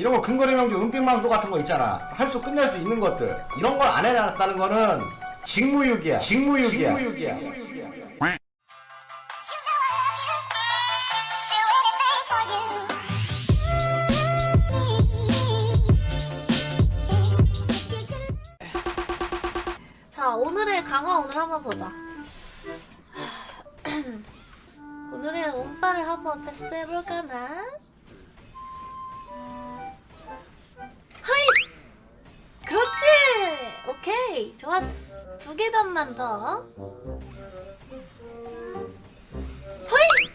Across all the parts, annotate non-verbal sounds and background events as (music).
이런 거 근거리 명주 은빛망도 같은 거 있잖아. 할 수 끝낼 수 있는 것들. 이런 걸 안 해놨다는 거는 직무유기야. 직무유기야. 자 오늘의 강화 오늘 한번 보자. (clears throat) 오늘의 운빨을 한번 테스트 해볼까나 두 계단만 더. 하이!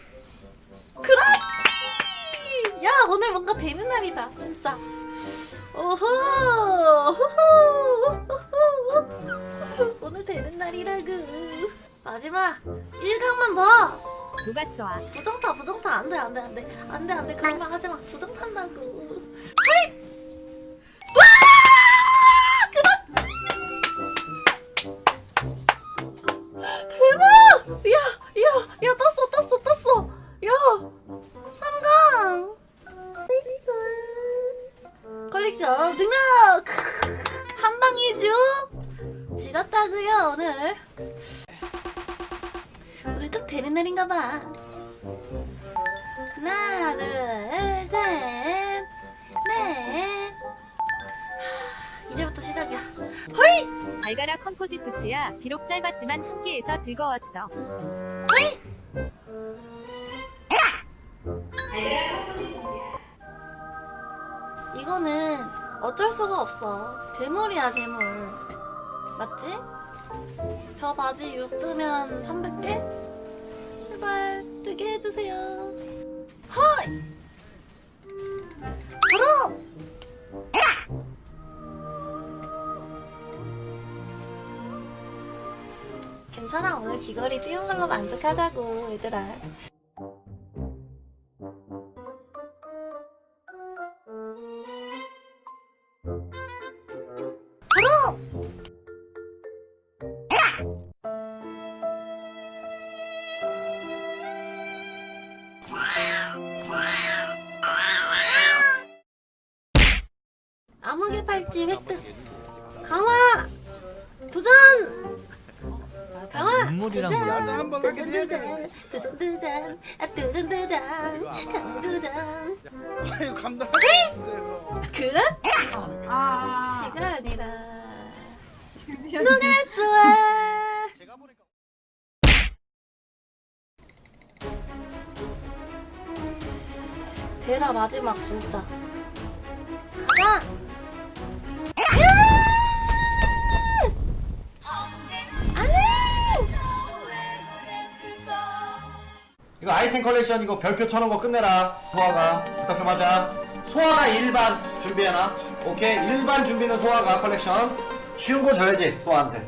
그렇지! 야 오늘 뭔가 되는 날이다 진짜. 오호! 오늘 되는 날이라구. 마지막 1강만 더! 누가 쏴? 부정타 부정타. 안돼 안돼 안돼. 안돼 안돼. 그런 말 하지마. 부정탄다고 하이 컬렉션 등록 한 방이죠 지렸다고요 오늘 오늘 좀 되는 날인가 봐. 하나, 둘, 셋, 넷. 하, 이제부터 시작이야. 허이! 발가락 컴포짓 부츠야. 비록 짧았지만 함께해서 즐거웠어. 허 어쩔 수가 없어. 재물이야, 재물. 맞지? 저 바지 6 뜨면 300개? 제발 뜨게 해주세요. 허이! 바로! 괜찮아 오늘 귀걸이 띄운 걸로 만족하자고 얘들아 암흑의 팔찌 획득. 강화! 도전! 강화! 눈물이랑 도전! 도전 도전 도전 도전. 아 도전 도전. 도전. 아유 감당하겠어요. 그래? 아. 지가 아니라 누가 쏘아? 제가 보니까 대라 마지막 진짜. 가자 이거 아이템 컬렉션 이거 별표 쳐놓은 거 끝내라. 소아가. 부탁 좀 하자. 소아가 일반 준비해놔. 오케이. 일반 준비는 소아가 컬렉션. 쉬운 거 줘야지 소아한테